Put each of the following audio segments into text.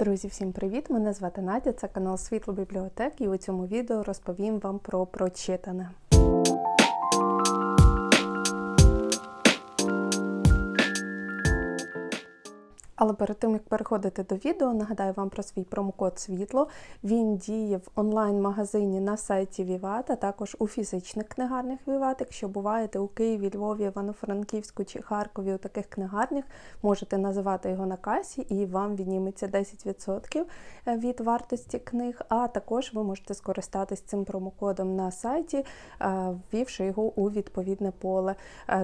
Друзі, всім привіт! Мене звати Надя, це канал Світло Бібліотек, і у цьому відео розповім вам про прочитане. Але перед тим як переходити до відео, нагадаю вам про свій промокод Світло. Він діє в онлайн-магазині на сайті Віват, а також у фізичних книгарнях Віват. Якщо буваєте у Києві, Львові, Івано-Франківську чи Харкові у таких книгарнях, можете називати його на касі, і вам відніметься 10% від вартості книг. А також ви можете скористатись цим промокодом на сайті, ввівши його у відповідне поле.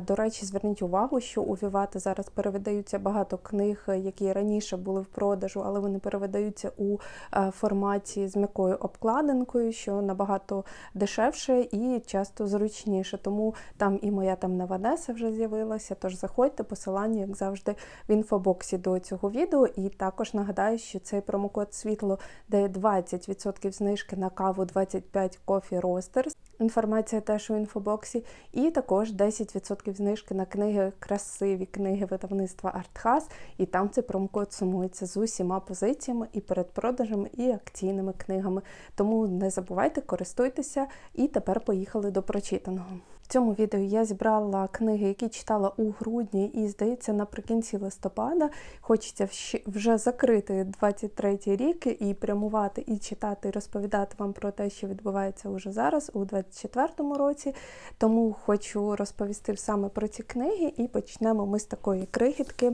До речі, зверніть увагу, що у Вівата зараз перевидаються багато книг які раніше були в продажу, але вони переведаються у е, форматі з м'якою обкладинкою, що набагато дешевше і часто зручніше. Тому там і моя темна Ванеса вже з'явилася. Тож заходьте, посилання, як завжди, в інфобоксі до цього відео. І також нагадаю, що цей промокод світло дає 20% знижки на каву 25 Coffee Roasters. Інформація теж у інфобоксі, і також 10% знижки на книги, красиві книги видавництва Артхас, і там цей промокод сумується з усіма позиціями і передпродажами, і акційними книгами. Тому не забувайте, користуйтеся, і тепер поїхали до прочитаного. В цьому відео я зібрала книги, які читала у грудні, і, здається, наприкінці листопада. Хочеться вже закрити 23-й рік і прямувати, і читати, і розповідати вам про те, що відбувається уже зараз, у 24-му році. Тому хочу розповісти саме про ці книги, і почнемо ми з такої крихітки.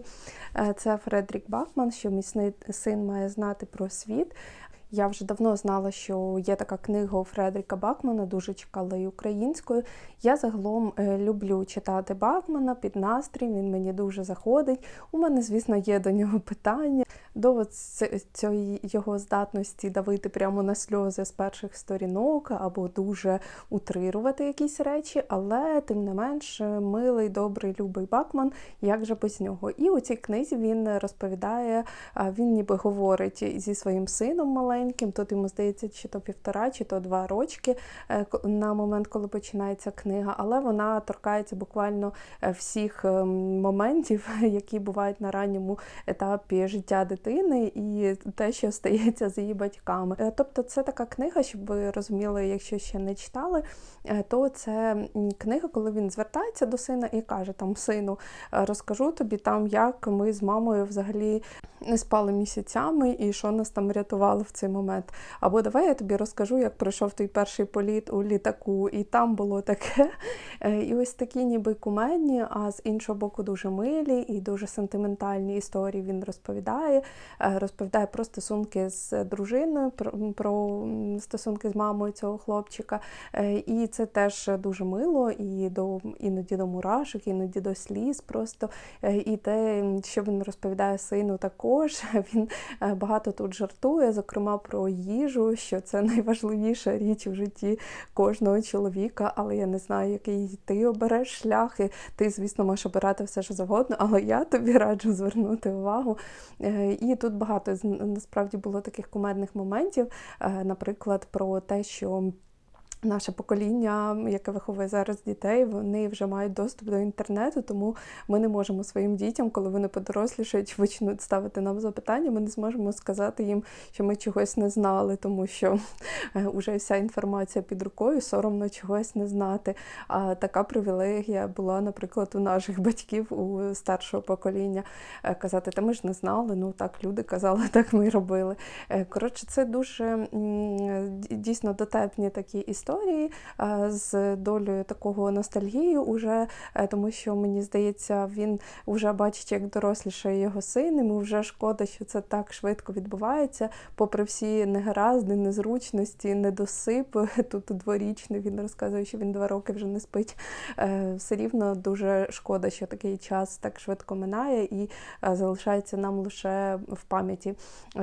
Е, це Фредрік Бахман, що мій син має знати про світ. Я вже давно знала, що є така книга у Фредріка Бакмана, дуже чекала і українською. Я загалом е, люблю читати Бакмана під настрій, він мені дуже заходить. У мене, звісно, є до нього питання. До цієї його здатності давити прямо на сльози з перших сторінок або дуже утрирувати якісь речі, але тим не менш милий, добрий, любий Бакман, як же без нього. І у цій книзі він розповідає, він ніби говорить зі своїм сином маленьким, тут йому здається, чи то півтора, чи то два рочки е, на момент, коли починається книга, але вона торкається буквально е, всіх ем, моментів, які бувають на ранньому етапі життя дитини і те, що стається з її батьками. Е, тобто, це така книга, щоб ви розуміли, якщо ще не читали, е, то це книга, коли він звертається до сина і каже: там сину, е, розкажу тобі там, як ми з мамою взагалі не спали місяцями і що нас там рятувало в цей момент. Або давай я тобі розкажу, як пройшов той перший політ у літаку, і там було таке. І ось такі, ніби кумедні, а з іншого боку, дуже милі і дуже сентиментальні історії він розповідає. Е, розповідає про стосунки з дружиною, про, стосунки з мамою цього хлопчика. Е, і це теж дуже мило, і до іноді до мурашок, іноді до сліз просто. Е, і те, що він розповідає сину, також він багато тут жартує, зокрема про їжу, що це найважливіша річ у житті кожного чоловіка, але я не знаю, який ти обереш шлях. І Ти, звісно, можеш обирати все що завгодно, але я тобі раджу звернути увагу. І тут багато насправді було таких кумедних моментів, е, наприклад, про те, що Наше покоління, яке виховує зараз дітей, вони вже мають доступ до інтернету, тому ми не можемо своїм дітям, коли вони подорослішають, почнуть ставити нам запитання. Ми не зможемо сказати їм, що ми чогось не знали, тому що вже вся інформація під рукою, соромно чогось не знати. А така привілегія була, наприклад, у наших батьків у старшого покоління е, казати, та ми ж не знали. Ну так люди казали, так ми робили. Е, коротше, це дуже дійсно дотепні такі історії історії з долею такого ностальгії, уже, е, тому що мені здається, він вже бачить, як дорослішає його син. Йому вже шкода, що це так швидко відбувається, попри всі негаразди, незручності, недосип. Тут дворічний він розказує, що він два роки вже не спить. Е, все рівно дуже шкода, що такий час так швидко минає і е, залишається нам лише в пам'яті.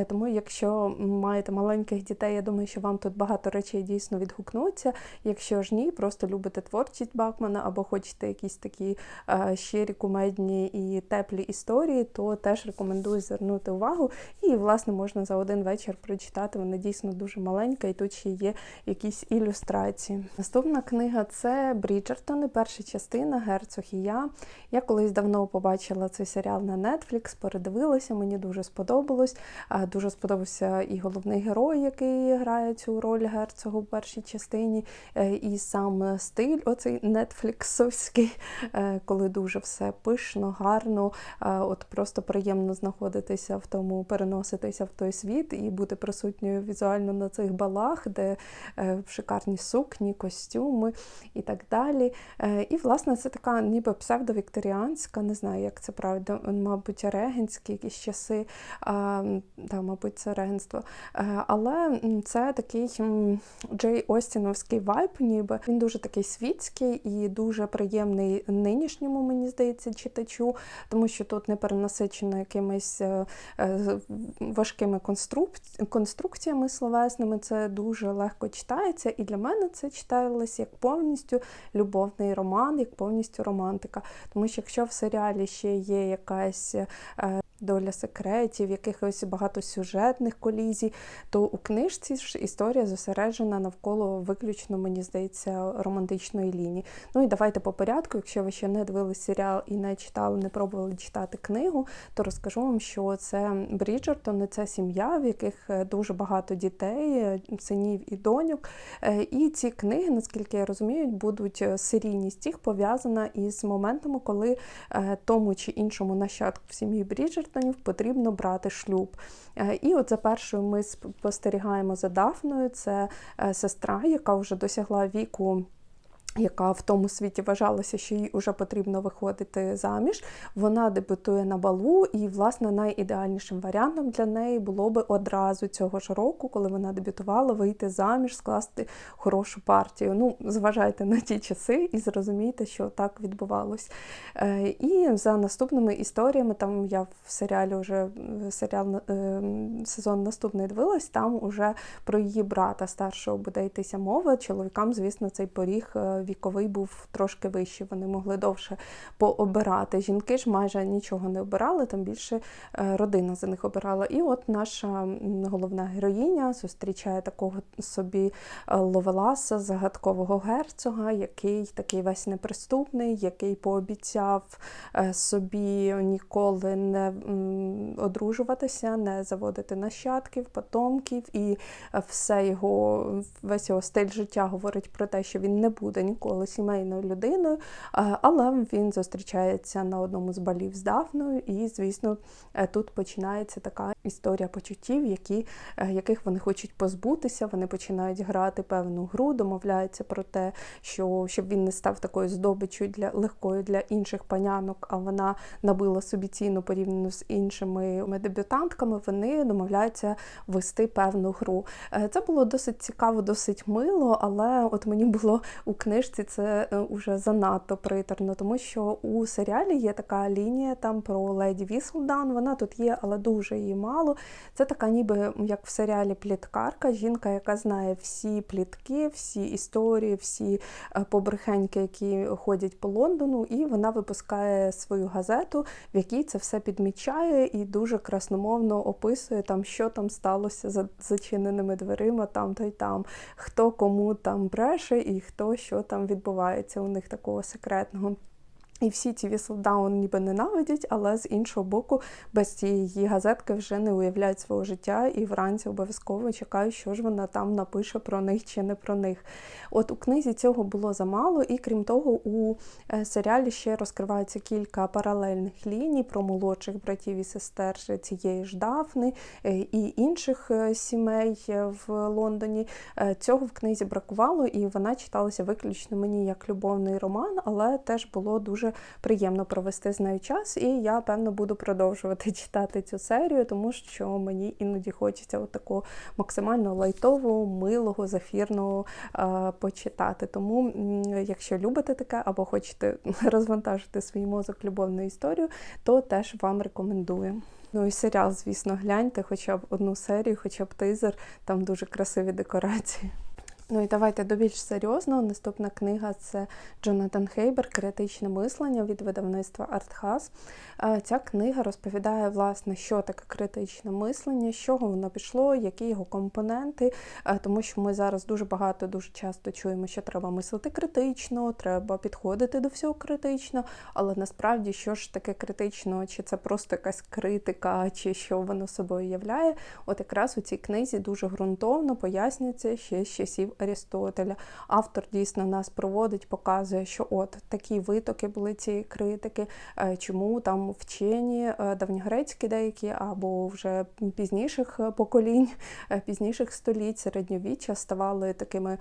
Тому, якщо маєте маленьких дітей, я думаю, що вам тут багато речей дійсно відгукнуть подобається. Якщо ж ні, просто любите творчість Бакмана або хочете якісь такі е, щирі, кумедні і теплі історії, то теж рекомендую звернути увагу. І, власне, можна за один вечір прочитати. Вона дійсно дуже маленька, і тут ще є якісь ілюстрації. Наступна книга це Бріджертони, перша частина Герцог і я. Я колись давно побачила цей серіал на Netflix, передивилася, мені дуже сподобалось. Е, Дуже сподобався і головний герой, який грає цю роль герцогу в першій частині, е, і сам стиль, оцей нетфліксовський, е, коли дуже все пишно, гарно. е, От просто приємно знаходитися в тому, переноситися в той світ і бути присутньою візуально на цих балах, де е, шикарні сукні, костюми і так далі. Е, І, власне, це така ніби псевдовікторіанська, не знаю, як це правда, мабуть, регенські якісь часи, а, да, мабуть, це регенство. Е, Але це такий Джей Остіновський вайб, ніби він дуже такий світський і дуже приємний нинішньому, мені здається, читачу, тому що тут не перенасичено якимись е, е, важкими конструкціями словесними. Це дуже легко читається, і для мене це читалось як повністю любовний роман, як повністю романтика. Тому що якщо в серіалі ще є якась е, доля секретів, якихось багатосюжетних колізій, то у книжці ж історія зосереджена навколо виключно, мені здається, романтичної лінії. Ну і давайте по порядку. Якщо ви ще не дивились серіал і не читали, не пробували читати книгу, то розкажу вам, що це Бріджертони, це сім'я, в яких е, дуже багато дітей, е, синів і доньок. Е, І ці книги, наскільки я розумію, будуть серійність їх пов'язана із моментами, коли тому чи іншому нащадку в сім'ї Бріджертонів потрібно брати шлюб. Е, І от за першою ми спостерігаємо за Дафною, це е, сестра, яка вже досягла віку. Яка в тому світі вважалася, що їй вже потрібно виходити заміж, вона дебютує на балу, і, власне, найідеальнішим варіантом для неї було би одразу цього ж року, коли вона дебютувала, вийти заміж, скласти хорошу партію. Ну, зважайте на ті часи і зрозумійте, що так відбувалось. Е, І за наступними історіями, там я в серіалі вже серіал е, сезон наступний дивилась, там уже про її брата старшого буде йтися мова. Чоловікам, звісно, цей поріг е, віковий був трошки вищий, вони могли довше пообирати. Жінки ж майже нічого не обирали, там більше е, родина за них обирала. І от наша головна героїня зустрічає такого собі е, ловеласа, загадкового герцога, який такий весь неприступний, який пообіцяв е, собі ніколи не одружуватися, не заводити нащадків, потомків, і все його, весь його стиль життя говорить про те, що він не буде ніколи сімейною людиною, але він зустрічається на одному з балів з Дафною, і, звісно, е, тут починається така історія почуттів, які, е, яких вони хочуть позбутися. Вони починають грати певну гру, домовляються про те, що щоб він не став такою здобичю для легкою для інших панянок, а вона набила собі ціну порівняно з іншими дебютантками. Вони домовляються вести певну гру. Е, Це було досить цікаво, досить мило, але от мені було у книжці це е, уже занадто приторно, тому що у серіалі є така лінія там про леді Віслдан. Вона тут є, але дуже її мало. Це така, ніби як в серіалі пліткарка, жінка, яка знає всі плітки, всі історії, всі е, побрехеньки, які ходять по Лондону, і вона випускає свою газету, в якій це все підмічає і дуже красномовно описує там, що там сталося за зачиненими дверима, там то й там, хто кому там бреше і хто що там відбувається у них такого секретного. І всі ці Віслдаун ніби ненавидять, але з іншого боку, без цієї газетки вже не уявляють свого життя і вранці обов'язково чекають, що ж вона там напише про них чи не про них. От у книзі цього було замало, і крім того, у е, серіалі ще розкривається кілька паралельних ліній про молодших братів і сестер цієї ж Дафни е, і інших е, сімей в Лондоні. Цього в книзі бракувало, і вона читалася виключно мені як любовний роман, але теж було дуже приємно провести з нею час. І я певно буду продовжувати читати цю серію, тому що мені іноді хочеться от такого максимально лайтового, милого, зафірного е, почитати. Тому, якщо любите таке або хочете розвантажити свій мозок любовною історією, то теж вам рекомендую. Ну і серіал, звісно, гляньте, хоча б одну серію, хоча б тизер, там дуже красиві декорації. Ну і давайте до більш серйозного. Наступна книга це Джонатан Хейбер Критичне мислення від видавництва Артхас. Ця книга розповідає, власне, що таке критичне мислення, з чого воно пішло, які його компоненти. Тому що ми зараз дуже багато, дуже часто чуємо, що треба мислити критично, треба підходити до всього критично. Але насправді, що ж таке критично, чи це просто якась критика, чи що воно собою являє, от якраз у цій книзі дуже ґрунтовно пояснюється ще з часів Арістотеля. Автор дійсно нас проводить, показує, що от такі витоки були цієї критики, е, чому там вчені е, давньогрецькі деякі або вже пізніших поколінь, е, пізніших століть середньовіччя ставали такими,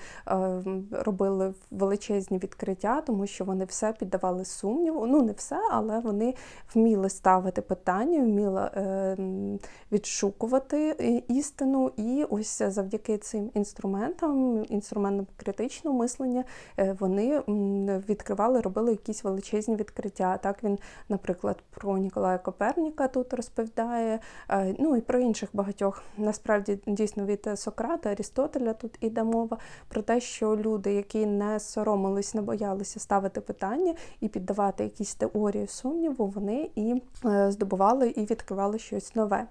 робили величезні відкриття, тому що вони все піддавали сумніву. Ну не все, але вони вміли ставити питання, вміли відшукувати істину. І ось завдяки цим інструментам, інструментам критичного мислення, е, вони відкривали, робили якісь величезні відкриття. Так він, наприклад, про Ніколая Коперніка тут розповідає, е, ну і про інших багатьох. Насправді дійсно від Сократа, Арістотеля тут іде мова про те, що люди, які не соромились, не боялися ставити питання і піддавати якісь теорії сумніву, вони і е, здобували і відкривали щось нове.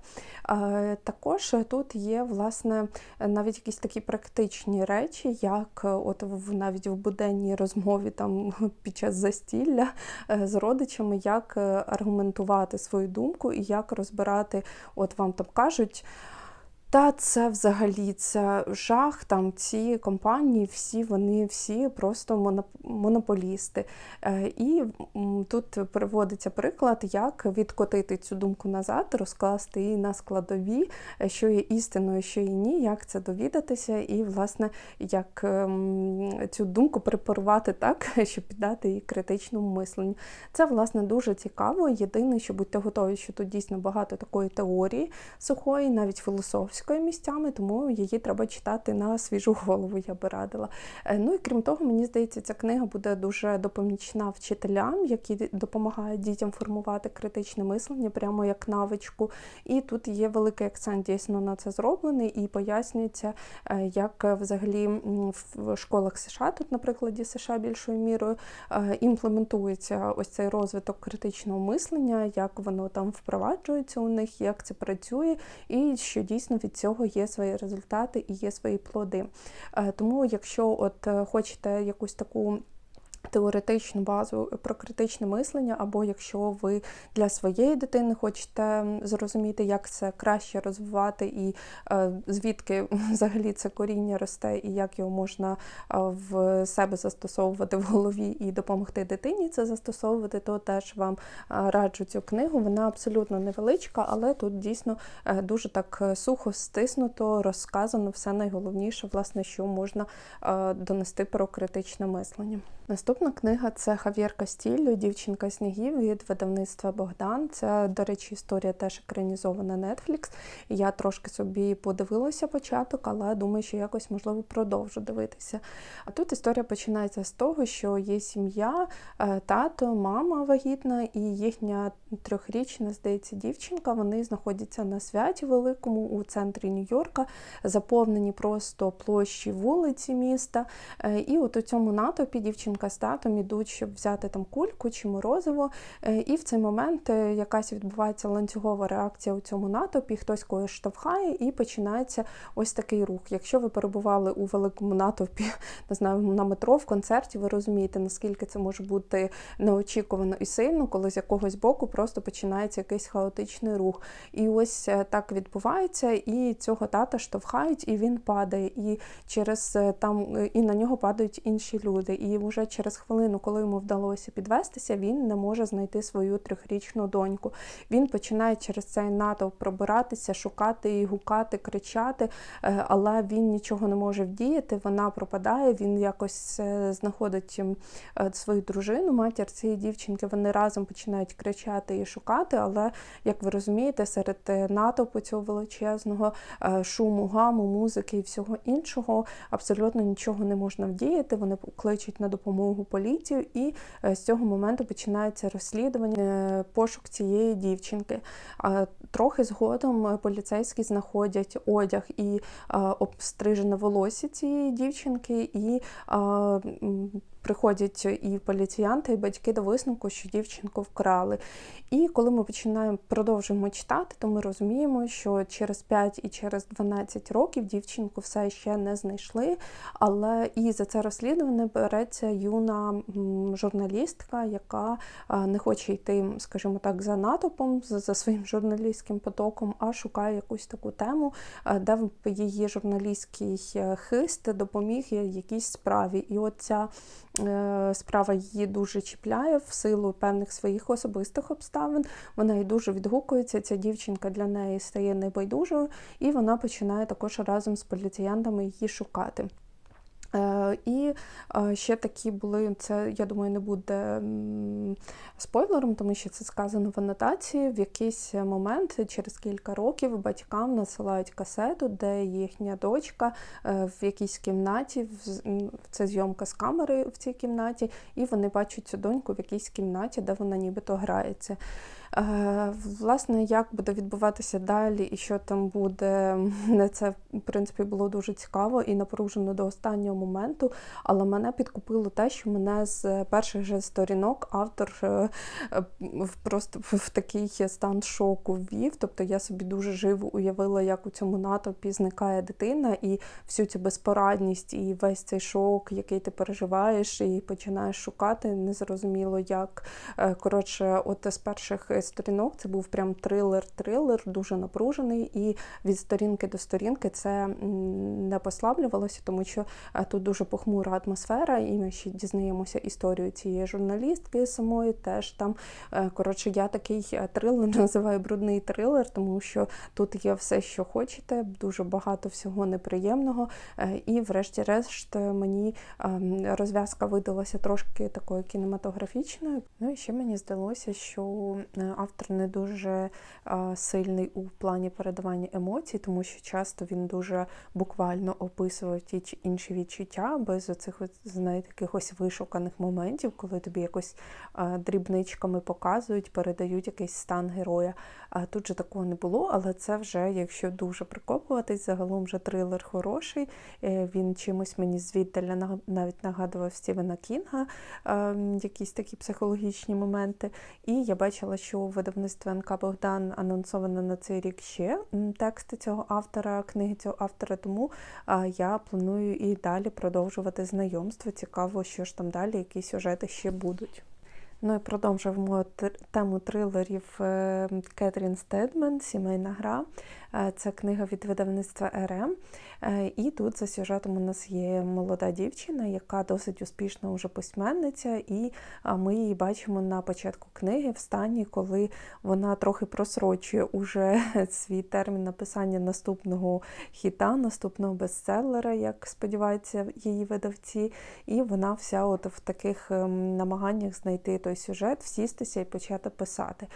Також тут є власне навіть якісь такі практичні речі, як е, от в навіть в буденній розмові там під час застілля е, з родичами, як е, аргументувати свою думку і як розбирати, от вам там кажуть. Та це взагалі це жах. Там ці компанії, всі вони всі просто монополісти. Е, І тут приводиться приклад, як відкотити цю думку назад, розкласти її на складові, е, що є істиною, що є ні, як це довідатися, і власне як ем, цю думку препарувати так, щоб піддати її критичному мисленню. Це власне дуже цікаво. Єдине, що будьте готові, що тут дійсно багато такої теорії сухої, навіть філософської місцями, тому її треба читати на свіжу голову, я би радила. Е, Ну і крім того, мені здається, ця книга буде дуже допомічна вчителям, які допомагають дітям формувати критичне мислення, прямо як навичку. І тут є великий акцент дійсно на це зроблений, і пояснюється, е, як взагалі в школах США, тут, на прикладі США більшою мірою, е, імплементується ось цей розвиток критичного мислення, як воно там впроваджується у них, як це працює, і що дійсно від цього є свої результати і є свої плоди. Е, Тому, якщо от е, хочете якусь таку теоретичну базу про критичне мислення, або якщо ви для своєї дитини хочете зрозуміти, як це краще розвивати, і е, звідки взагалі це коріння росте, і як його можна е, в себе застосовувати в голові і допомогти дитині це застосовувати, то теж вам е, раджу цю книгу. Вона абсолютно невеличка, але тут дійсно е, дуже так е, сухо стиснуто, розказано все найголовніше, власне, що можна е, донести про критичне мислення. Наступна книга це Хав'єр Кастілло, Дівчинка снігів від видавництва Богдан. Це, до речі, історія теж екранізована Netflix. Я трошки собі подивилася початок, але думаю, що якось можливо продовжу дивитися. А тут історія починається з того, що є сім'я, е, тато, мама вагітна і їхня трьохрічна, здається, дівчинка. Вони знаходяться на святі великому у центрі Нью-Йорка, заповнені просто площі вулиці міста. Е, І от у цьому натовпі дівчинка з татом ідуть, щоб взяти там кульку чи морозиво. Е, І в цей момент е, якась відбувається ланцюгова реакція у цьому натовпі, хтось когось штовхає, і починається ось такий рух. Якщо ви перебували у великому натовпі, не знаю, на метро в концерті, ви розумієте, наскільки це може бути неочікувано і сильно, коли з якогось боку просто починається якийсь хаотичний рух. І ось е, так відбувається, і цього тата штовхають, і він падає. І через там і на нього падають інші люди. І вже через хвилину, коли йому вдалося підвестися, він не може знайти свою трьохрічну доньку. Він починає через цей натовп пробиратися, шукати її, гукати, кричати, е, але він нічого не може вдіяти. Вона пропадає. Він якось е, знаходить е, свою дружину, матір цієї дівчинки. Вони разом починають кричати і шукати. Але як ви розумієте, серед натовпу цього величезного шуму, гаму, музики і всього іншого абсолютно нічого не можна вдіяти. Вони кличуть на допомогу поліцію, і е, з цього моменту починається розслідування, е, пошук цієї дівчинки. Трохи згодом е, поліцейські знаходять одяг і обстрижене волосся цієї дівчинки, і приходять і поліціянти, і батьки до висновку, що дівчинку вкрали. І коли ми починаємо продовжуємо читати, то ми розуміємо, що через 5 і через 12 років дівчинку все ще не знайшли. Але і за це розслідування береться юна журналістка, яка не хоче йти, скажімо так, за натовпом, за своїм журналістським потоком, а шукає якусь таку тему, де в її журналістський е, хист допоміг якійсь справі. І от ця Е, справа її дуже чіпляє в силу певних своїх особистих обставин. Вона їй дуже відгукується. Ця дівчинка для неї стає небайдужою, і вона починає також разом з поліціянтами її шукати. Е, і е, ще такі були, це, я думаю, не буде спойлером, тому що це сказано в анотації. В якийсь момент, через кілька років, батькам насилають касету, де їхня дочка е, в якійсь кімнаті, це зйомка з камери в цій кімнаті, і вони бачать цю доньку в якійсь кімнаті, де вона нібито грається. Власне, як буде відбуватися далі, і що там буде, це в принципі було дуже цікаво і напружено до останнього моменту. Але мене підкупило те, що мене з перших же сторінок автор е, просто в такий стан шоку ввів. Тобто я собі дуже живо уявила, як у цьому натовпі зникає дитина, і всю цю безпорадність, і весь цей шок, який ти переживаєш, і починаєш шукати. Незрозуміло як. Е, коротше, от з перших сторінок це був прям трилер-трилер, дуже напружений, і від сторінки до сторінки це не послаблювалося, тому що е, тут дуже похмура атмосфера, і ми ще дізнаємося історію цієї журналістки самої. Теж там е, коротше, я такий е, трилер називаю брудний трилер, тому що тут є все, що хочете, дуже багато всього неприємного. І, врешті-решт, мені розв'язка видалася трошки такою кінематографічною. Ну і ще мені здалося, що автор не дуже сильний у плані передавання емоцій, тому що часто він дуже буквально описував ті чи інші відчуття без оцих, знаєте, якихось вишуканих моментів, коли тобі якось дрібничками показують, передають якийсь стан героя. Тут же такого не було, але це вже, якщо дуже прикопуватись, загалом вже трилер хороший. Е, він чимось мені звіддаля навіть нагадував Стівена Кінга, якісь такі психологічні моменти. І я бачила, що у видавництві НК Богдан анонсовано на цей рік ще тексти цього автора, книги цього автора, тому я планую і далі продовжувати знайомство. Цікаво, що ж там далі, які сюжети ще будуть. Ну і продовжуємо тему трилерів е, Кетрін Стедмен Сімейна гра. Е, це книга від видавництва РМ. Е, і тут за сюжетом у нас є молода дівчина, яка досить успішна уже письменниця, і ми її бачимо на початку книги в стані, коли вона трохи просрочує уже свій термін написання наступного хіта, наступного бестселера, як сподіваються її видавці. І вона вся от в таких ем, намаганнях знайти той сюжет, всістися і почати писати.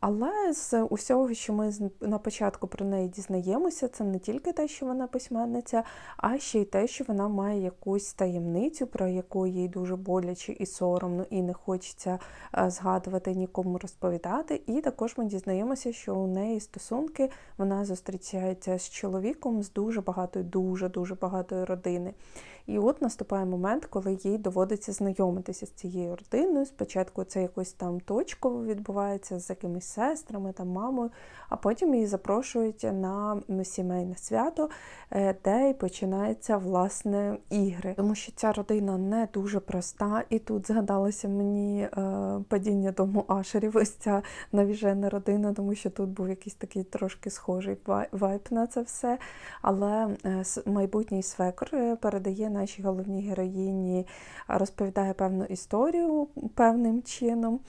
Але з усього, що ми на початку про неї дізнаємося, це не тільки те, що вона письменниця, а ще й те, що вона має якусь таємницю, про яку їй дуже боляче і соромно, і не хочеться е, згадувати нікому розповідати. І також ми дізнаємося, що у неї стосунки вона зустрічається з чоловіком з дуже багатої, дуже дуже багатої родини. І от наступає момент, коли їй доводиться знайомитися з цією родиною. Спочатку це якось там точково відбувається з якимись сестрами, там мамою, а потім її запрошують на сімейне свято, е, де й починаються власне ігри. Тому що ця родина не дуже проста, і тут згадалося мені е, падіння дому Ашерів, ось ця навіжена родина, тому що тут був якийсь такий трошки схожий вайб на це все. Але е, майбутній свекр передає нашій головній героїні, розповідає певну історію певним чином.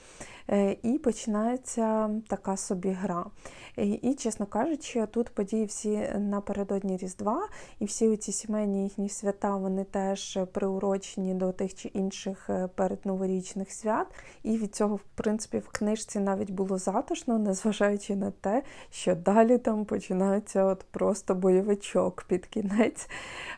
І починається така собі гра. І, чесно кажучи, тут події всі напередодні Різдва, і всі ці сімейні їхні свята вони теж приурочені до тих чи інших е, передноворічних свят. І від цього, в принципі, в книжці навіть було затишно, незважаючи на те, що далі там починається от просто бойовичок під кінець.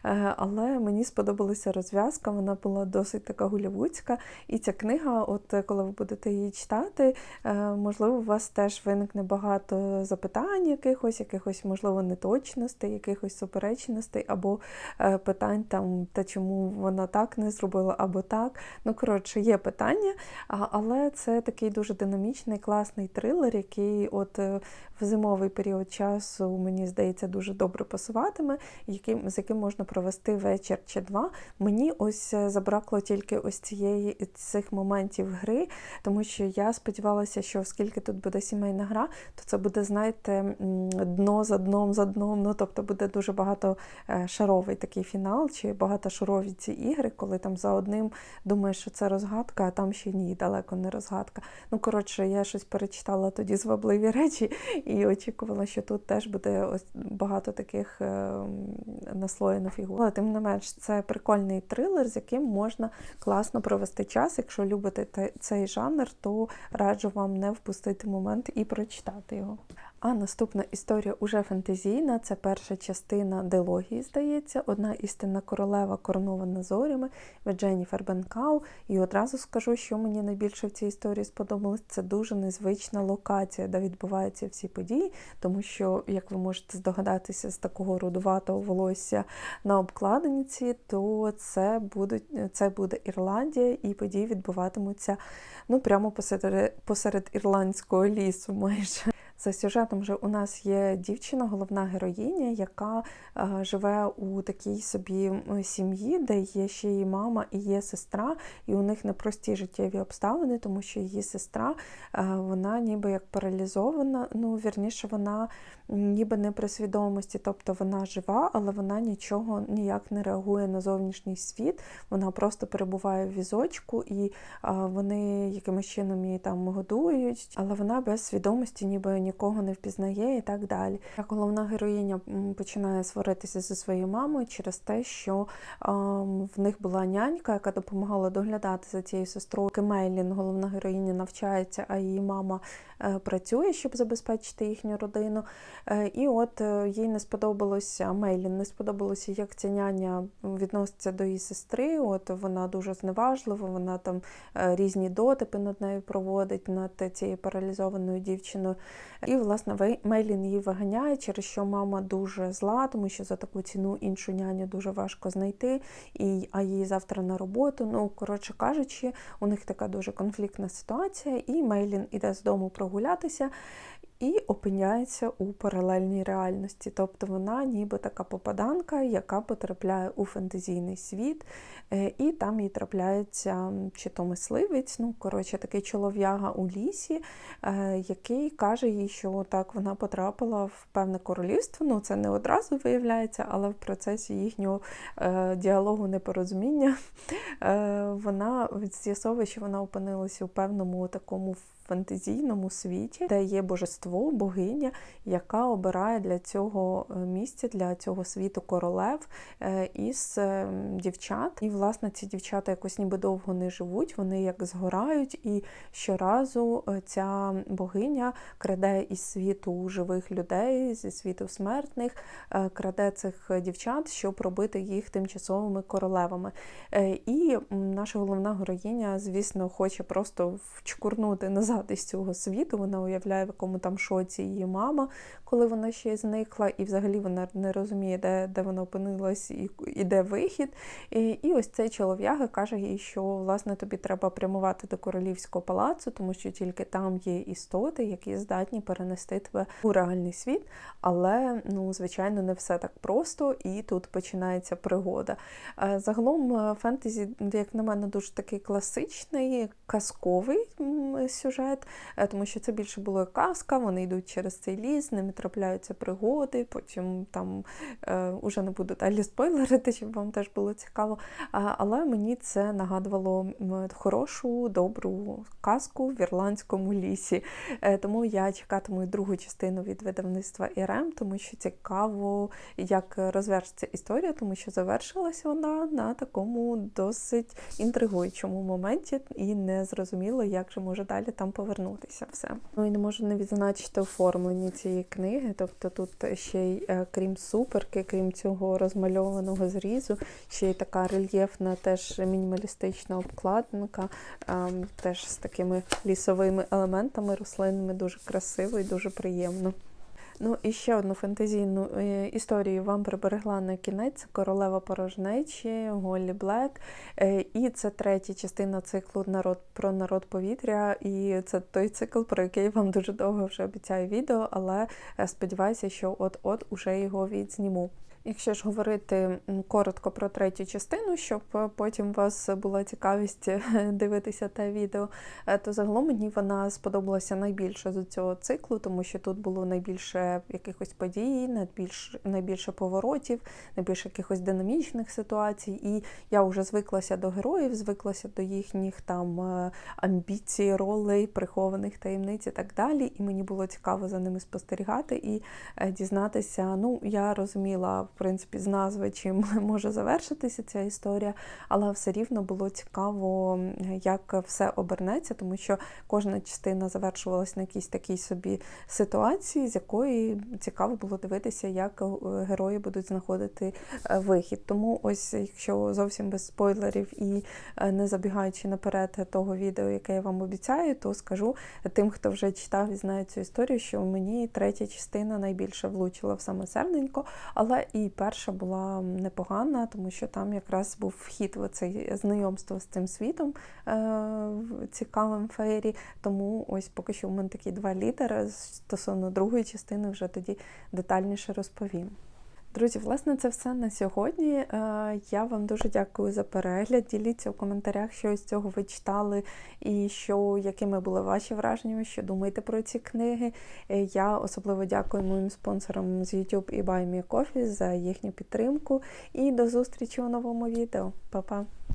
Е, Але мені сподобалася розв'язка, вона була досить така голівудська. І ця книга, от коли ви будете її читати, е, можливо, у вас теж виникне багато запитань, якихось, якихось, можливо, неточностей, якихось суперечностей, або е, питань там, та чому вона так не зробила, або так. Ну, коротше, є питання, але це такий дуже динамічний, класний трилер, який от е, в зимовий період часу, мені здається, дуже добре пасуватиме, яким, з яким можна провести вечір чи два. Мені ось е, забракло тільки ось цієї цих моментів гри, тому що я сподівалася, що оскільки тут буде сімейна гра, то це буде, знаєте, дно за дном за дном. Ну тобто буде дуже багато е, шаровий такий фінал, чи багатошарові ці ігри, коли там за одним думаєш, що це розгадка, а там ще ні, далеко не розгадка. Ну коротше, я щось перечитала тоді звабливі речі і очікувала, що тут теж буде ось багато таких е, м, наслоєно фігур. Але тим не менш, це прикольний трилер, з яким можна класно провести час. Якщо любите цей жанр, то раджу вам не впустити момент і прочитати його. А наступна історія уже фантазійна. Це перша частина дилогії, здається, одна істинна королева коронована зорями від Дженніфер Бенкау. І одразу скажу, що мені найбільше в цій історії сподобалось. Це дуже незвична локація, де відбуваються всі події, тому що, як ви можете здогадатися, з такого рудуватого волосся на обкладинці, то це буде, це буде Ірландія, і події відбуватимуться ну прямо посеред, посеред ірландського лісу майже. За сюжетом же у нас є дівчина, головна героїня, яка е, живе у такій собі сім'ї, де є ще її мама і є сестра, і у них непрості життєві обставини, тому що її сестра е, вона ніби як паралізована. Ну, вірніше, вона ніби не при свідомості, тобто вона жива, але вона нічого ніяк не реагує на зовнішній світ. Вона просто перебуває в візочку, і а, вони якимось чином її там годують, але вона без свідомості, ніби нікого не впізнає і так далі. Головна героїня починає сваритися зі своєю мамою через те, що в них була нянька, яка допомагала доглядати за цією сестрою. Мейлін, головна героїня, навчається, а її мама е, працює, щоб забезпечити їхню родину. Е, І от е, їй не сподобалося Мейлін, не сподобалося, як ця няня відноситься до її сестри. От вона дуже зневажлива, вона там різні дотипи над нею проводить, над цією паралізованою дівчиною. І, власне, Мейлін її виганяє, через що мама дуже зла, тому що за таку ціну іншу няню дуже важко знайти, і, а її завтра на роботу. Ну, коротше кажучи, у них така дуже конфліктна ситуація, і Мейлін іде з дому прогулятися. І опиняється у паралельній реальності. Тобто вона ніби така попаданка, яка потрапляє у фентезійний світ, е, і там їй трапляється чи то мисливець, ну коротше, такий чолов'яга у лісі, е, який каже їй, що так вона потрапила в певне королівство. Ну це не одразу виявляється, але в процесі їхнього е, діалогу непорозуміння вона з'ясовує, що вона опинилася у певному такому фантазійному світі, де є божество, богиня, яка обирає для цього е, місця, для цього світу королев е, із е, дівчат. І, власне, ці дівчата якось ніби довго не живуть, вони як згорають, і щоразу ця богиня краде із світу живих людей, зі світу смертних, краде цих дівчат, щоб робити їх тимчасовими королевами. І наша головна героїня, звісно, хоче просто вчкурнути назад із цього світу. Вона уявляє, в якому там шоці її мама, коли вона ще зникла, і взагалі вона не розуміє, де, де вона опинилась і, і де вихід. І, і ось цей чолов'яга каже їй, що власне тобі треба прямувати до королівського палацу, тому що тільки там є істоти, які здатні перенести тебе у реальний світ. Але ну, звичайно, не все так просто, і тут починається пригода. Е, Загалом е, фентезі, як на мене, дуже такий класичний, казковий сюжет. Сюжет, е, тому що це більше було як казка, вони йдуть через цей ліс, ними трапляються пригоди, потім там е, уже не буду далі спойлерити, щоб вам теж було цікаво. Але мені це нагадувало хорошу, добру казку в ірландському лісі. Е, тому я чекатиму другу частину від видавництва Ірем, тому що цікаво, як розвершиться історія, тому що завершилась вона на такому досить інтригуючому моменті, і не зрозуміло, як же може далі там повернутися все. Ну і не можу не відзначити оформлення цієї книги. Тобто тут ще й е, крім суперки, крім цього розмальованого зрізу, ще й така рельєфна, теж мінімалістична обкладинка, ем, теж з такими лісовими елементами рослинними, дуже красиво і дуже приємно. Ну і ще одну фантазійну е, історію вам приберегла на кінець королева порожнечі Голлі Блек. Е, І це третя частина циклу Народ про народ повітря. І це той цикл, про який вам дуже довго вже обіцяю відео, але е, сподіваюся, що от-от уже його відзніму. Якщо ж говорити коротко про третю частину, щоб е, потім у вас була цікавість е, дивитися те відео, е, то загалом мені вона сподобалася найбільше з цього циклу, тому що тут було найбільше якихось подій, найбільше, найбільше поворотів, найбільше якихось динамічних ситуацій. І я вже звиклася до героїв, звиклася до їхніх там амбіцій, ролей, прихованих таємниць і так далі. І мені було цікаво за ними спостерігати і дізнатися. Ну, я розуміла, принципі, з назви, чим може завершитися ця історія, але все рівно було цікаво, як все обернеться, тому що кожна частина завершувалась на якійсь такій собі ситуації, з якої цікаво було дивитися, як е, герої будуть знаходити е, вихід. Тому ось, якщо зовсім без спойлерів і е, не забігаючи наперед того відео, яке я вам обіцяю, то скажу тим, хто вже читав і знає цю історію, що мені третя частина найбільше влучила в саме серденько, але і перша була непогана, тому що там якраз був вхід в це знайомство з цим світом е, в цікавим феєрі. Тому ось поки що в мене такі два літери стосовно другої частини вже тоді детальніше розповім. Друзі, власне, це все на сьогодні. Е, Я вам дуже дякую за перегляд. Діліться у коментарях, що з цього ви читали, і що якими були ваші враження, що думаєте про ці книги. Е, Я особливо дякую моїм спонсорам з YouTube і BuyMeCoffee за їхню підтримку. І до зустрічі у новому відео. Па-па!